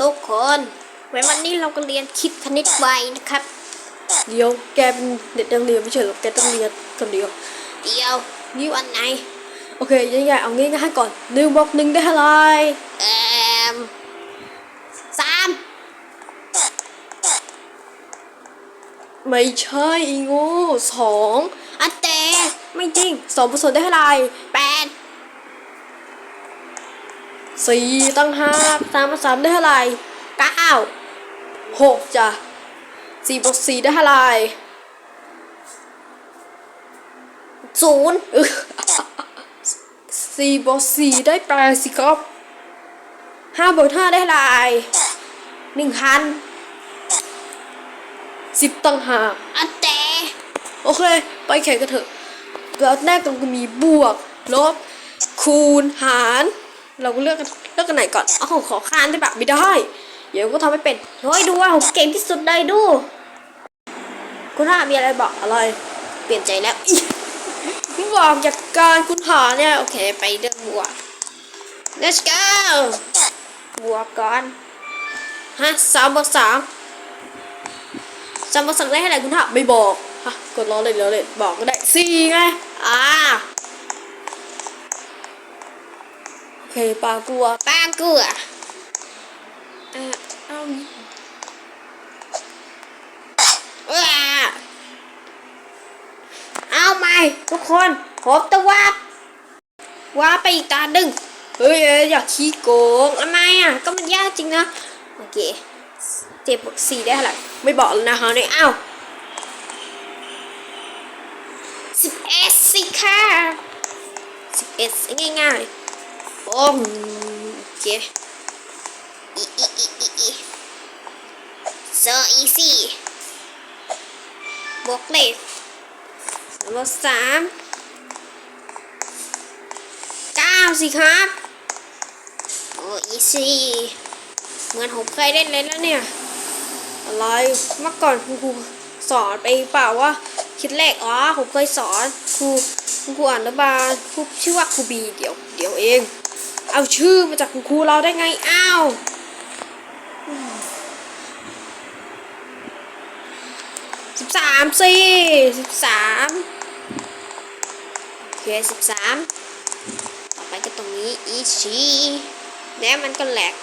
ทุกคนวันนี้เราก็เรียนคิดคณิตไวนะครับเดี๋ยวแกเป็นเด็กนักเรียนไม่ใช่เหรอแกต้องเรียนคนเดียวเดียวนี่วันไหนโอเคยังไงเอาง่ายๆก่อนหนึ่งบวกหนึ่งได้เท่าไหรเอ่มสามไม่ใช่อีโง่สองอันเตะไม่จริงสองผสมได้เท่าไหรแปด สี่ตั้งห้าสามผสามได้เท่าไหรเก้าหกจ้ะสี่บวกสี่ได้เท่าไหรศูนย์เออสี่บวกสี่ได้แปดสิครับห้าบวกห้าได้เท่าไหรหนึ่งพันสิบตั้งห้าอันเตะโอเค ไปแข่งกันเถอะแล้วแรกเราก็มีบวก ลบ คูณ หาร เราก็เลือกเลือกกันไหนก่อนเอาของขอคานได้แบบไม่ได้ เดี๋ยวก็ทำไม่เป็นเฮ้ยดูว่าผมเก่งที่สุดเลยดู คุณหามีอะไรบอกอะไรเปลี่ยนใจแล้วคุณบอกจากการคุณหาเนี่ยโอเคไปเรื่องบัว let's go บัวก่อนฮะสามบวกสามสามบวกสามได้เท่าไหร่คุณหาไม่บอกฮะกดล้อเลยล้อเลยบอกก็ได้สี่ไงอ่า โอ เคปลากลัวป้าเกลือเอ่อเอาว้าเอาใหม่ทุกคนผมตะวับว่าไปอีกตาดึงเฮ้ยเอ้ยอย่าขี้โกงทำไมอะ ก็มันยากจริงนะ โอเคเจ็บบวกสี่ได้เท่าไหร่ไม่บอกแล้วนะคะเนี่ยอ้าวสิบเอ็ดสิค่ะสิบเอ็ดง่ายๆโอ้มโอเคอีอีอีอีอี so easy บวกเลขสามบสามเก้าสิครับโอ้ easy เหมือนผมเคยเล่นเลยแล้วเนี่ยอะไรเมื่อก่อนครูสอนไปเปล่าว่าคิดเลขอ๋อผมเคยสอนครูครูอ่านบาลครูชื่อว่าครูบีเดี๋ยวเดี๋ยวเอง เอาชื่อมาจากคุณครูเราได้ไง อ้าวสิบสามสิสิบสามโอเคสิบสามต่อไปก็ตรงนี้อีชีแล้วมันก็แหลก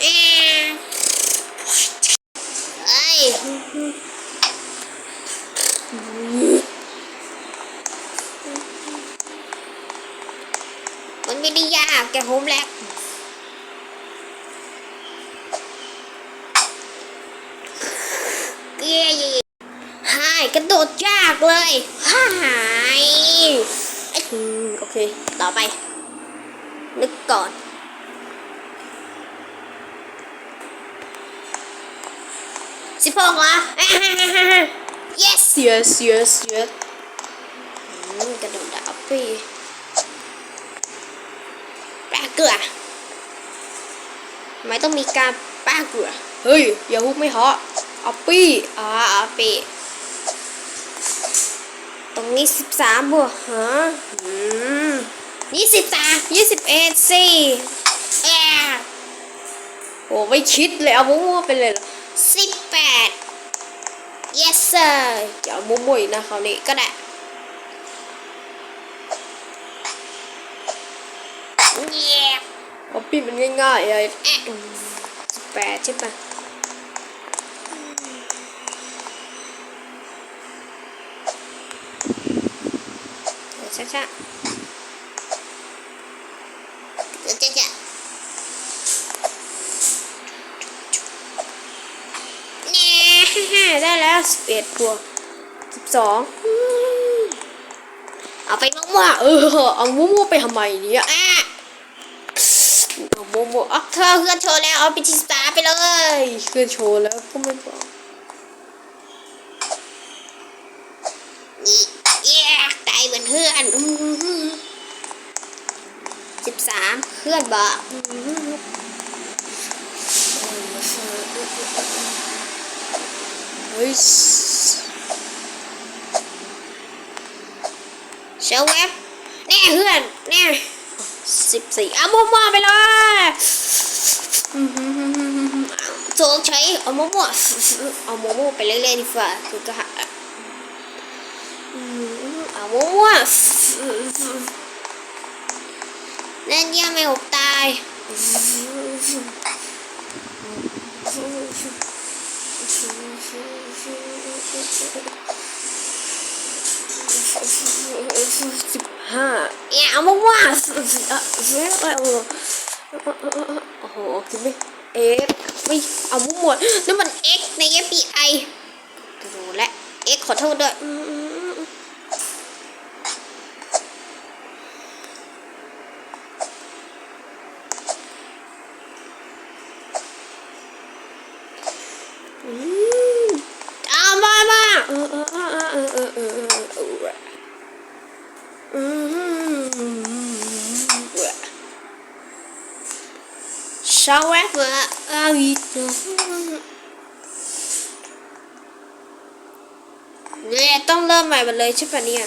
แอะเอ้ยมันไม่ได้ยาก แกโฮมแหลกเย้ยหายกระโดดยากเลยหายไอ้อืมโอเค ต่อไป นึกก่อนสิบหกเหรอ yes เสียเสียเสียอืมกระโดดดาวพี่แปะ เกลือทำไมต้องมีการแปะเกลือเฮ้ยอย่าฮุบไม่เหาะเอาปี้อ๋อเอาไปตรงนี้สิบสามบวกฮะอืมยี่สิบสามยี่สิบเอ็ดสี่แอโอ้ไม่คิดเลยเอามั่วๆไปเลยเหรอสิบแปด yes sir อย่าเอามั่วๆอีกนะคราวนี้ก็ได้ เย้เอาปี้มันง่ายๆเลยแอะสิบแปดใช่ปะเดี๋ยวช้าๆเดี๋ยวจะแน่ได้แล้วสิบเอ็ดบวกสิบสองเอาไปมั่วเออ เอามั่วๆไปทำไมเนี่ย ๆอะเอามั่วๆอะเธอเพื่อนโชว์แล้วเอาไปทีสตาร์ไปเลยเพื่อนโชว์แล้วก็ไม่บอกนี่เย้ได้เหมือนเพื่อนสิบสามเพื่อนบอกอื้อหือเฮ้ยเชลเว็บแน่เพื่อนแน่ สิบสี่เอามั่วๆไปเลยโจกใช้เอามั่วๆเอามั่วๆไปเรื่อยๆดีกว่าคือกระหักอะอืมเอามั่วๆนั่นยังไม่หกตายสิบ ห้าเอี่ยมากว่าเสียโอ้โหคิดไมเอฟไม่เอาหมดนั่นมันเอ็กในเอพีไอดูและเอ็กขอโทษด้วย ชาวแวกเวอร์อาวิโตเนี่ยต้องเริ่มใหม่หมดเลยใช่ปะเนี่ย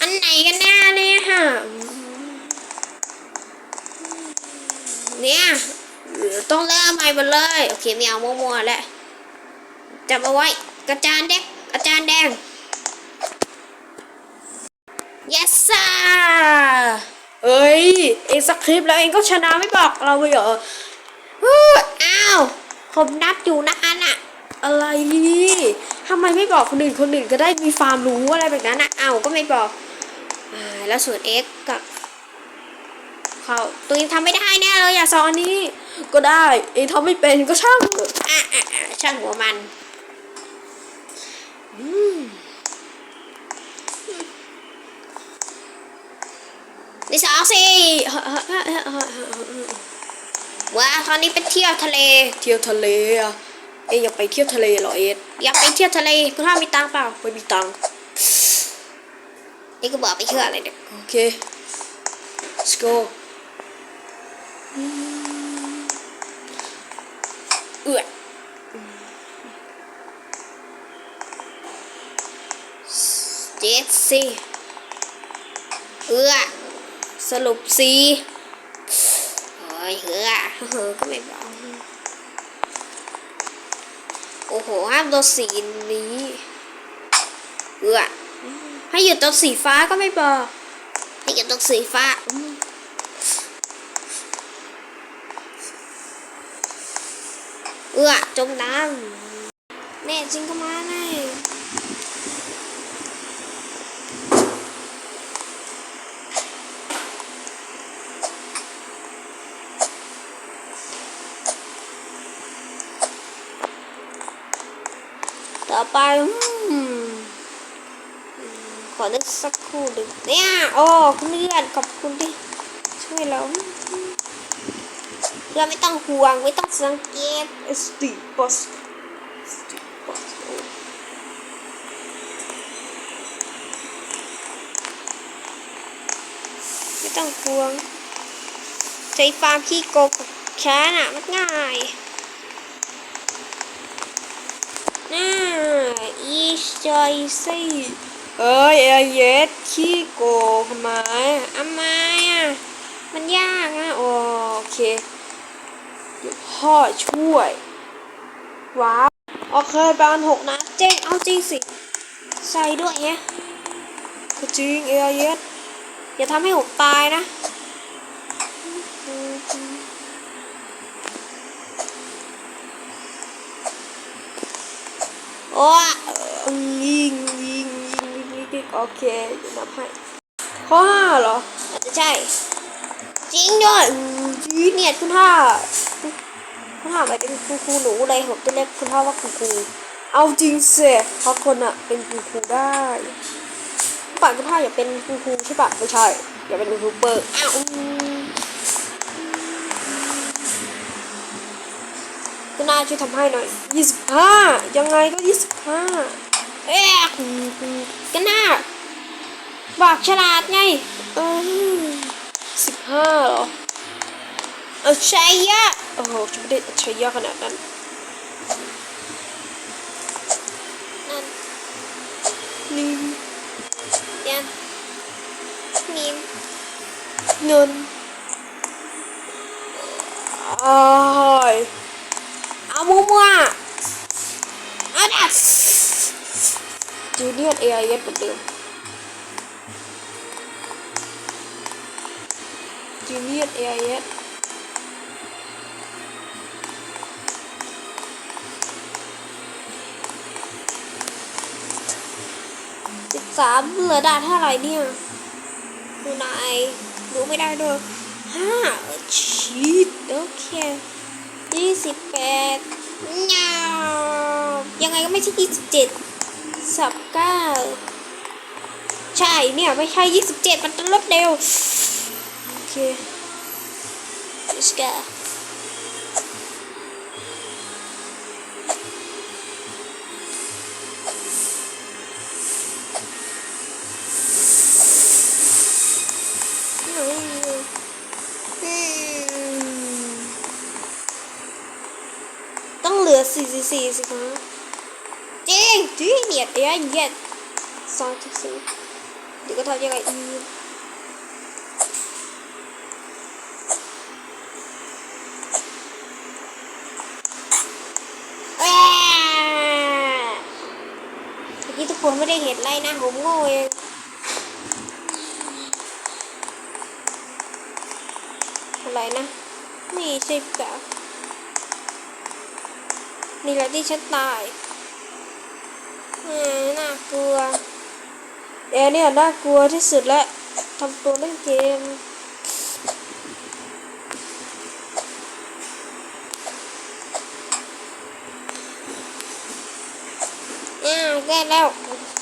อันไหนกันแน่เนี่ยฮะเนี่ยเดี๋ยวต้องเริ่มใหม่หมดเลย โอเคไม่เอามัวๆแล้วจับเอาไว้กระจานแดงอาจารย์แดง yes sir เอ้ย เองสคริปต์แล้วเองก็ชนะไม่บอกเราเลยเหรอฮู้อ้าว ผมนับอยู่นะอันอะอะไรทำไมไม่บอกคนอื่นคนอื่นก็ได้มีฟาร์มรู้อะไรแบบนั้นนะอ้าวก็ไม่บอกอแล้วส่วน x กับเขาตัวเองทำไม่ได้แน่เลยอย่าสอนนี้ ก็ได้ เองทำไม่เป็นก็ช่างอะอะช่างหัวมัน อืม สองสิว้าตอนนี้ไปเที่ยวทะเล เที่ยวทะเลอะเองอยากไปเที่ยวทะเลเหรอเอ็ดอยากไปเที่ยวทะเลคุณพ่อมีตังค์เปล่าไม่มีตังค์นี่ก็บอกไปเที่ยวอะไรเนี่ยโอเค let's go เอื้อเจ็ดสิเอื้อ สรุปสีโอ้ยเหือเหือก็ไม่บอกโอ้โห ห้ามตัวสีนี้เอื้อให้อยู่ตัวสีฟ้าก็ไม่บอก ให้อยู่ตัวสีฟ้าเอือจมน้ำแน่จริงก็มาแน่ ไปอืมขอนึกสักครู่หนึ่งเนี่ยโอ้คุณเลื่อนขอบคุณที่ช่วยเราเพื่อนไม่ต้องห่วงไม่ต้องสังเกตสตีบอสไม่ต้องห่วงใจฟาร์มขี้โกงกับช้าน่ะมันง่ายน่า อีจอยซี่เอ้ยเอเยสขี้โกงทำไมทำไมอะมันยากนะโอเคพ่อช่วยว้าวโอเคบานหกนะเจ๊งเอาจริงสิ ใส่ด้วยแฮะก็จริงเอเยสอย่าทำให้ผมตายนะ โอ้ยิงยิงยิงยิงยิงโอเคเดี๋ยวนับให้ข้อห้าเหรออาจจะใช่ จริงด้วยอืมจีดเนี่ยคุณพ่อคุณพ่อหมายถึงคุณครูหนูเลยผมจะเรียกคุณพ่อว่าคุณครูเอาจริงเสียเพราะคนอะเป็นคุณครูได้ป่านคุณพ่ออยากเป็นคุณครูใช่ปะไม่ใช่อยากเป็นยูทูบเบอร์อ้าว ก็น่าช่วยทำให้หน่อยยี่สิบห้ายังไงก็ยี่สิบห้าเอ๊ะกันหน้าบอกฉลาดไงเออสิบห้าเหรอเอาใช่ยะโอ้โหฉันไม่ได้ใช้ยากขนาดนั้นนั่นนี่เดี๋ยวนี่เงินอ้าย เอามัวมัวๆเอาดัสจูเนียร์เอไอเอสเหมือนเดิมจูเนียร์เอไอเอสสิบสามเหลือด่านเท่าไหร่เนี่ยดูนายดูไม่ได้ด้วยห้าชีตโอเค ยี่สิบแปดเงายังไงก็ไม่ใช่ยี่สิบเจ็ดสับเก้าใช่เนี่ยไม่ใช่ยี่สิบเจ็ดมันจะลดเร็ว โอเค let's go อ44สิคะจริงจริงเนี่ยเดี๋ยวเย็ดสองจุดสี่เดี๋ยวก็ทำยังไงอีกแหว่เมื่อกี้ทุกคนไม่ได้เห็นไรนะผมโง่เองอะไรนะ นี่ใช่ปะ นี่แหละที่ฉันตายอืมน่ากลัวเอเนี่ยน่ากลัวที่สุดแล้วทำตัวเล่นเกมอ่าแก้แล้ว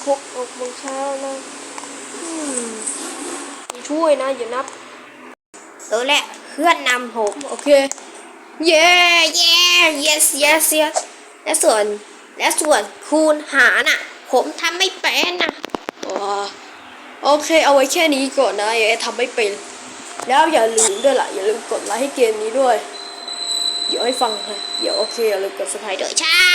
หกหกโมงเช้านะอืมช่วยนะอย่านับรู้แหละเพื่อนนำผมโอเค เย้เย้ yes yes yes และส่วนและส่วนคูณหารน่ะ ผมทำไม่เป็นนะอ๋อโอเคเอาไว้แค่นี้ก่อนนะอย่าให้ทำไม่เป็น แล้วอย่าลืมด้วยล่ะ อย่าลืมกดไลค์ให้เกมนี้ด้วย เดี๋ยวให้ฟังเลยเดี๋ยวโอเคอย่าลืมกด subscribe ด้วยใช่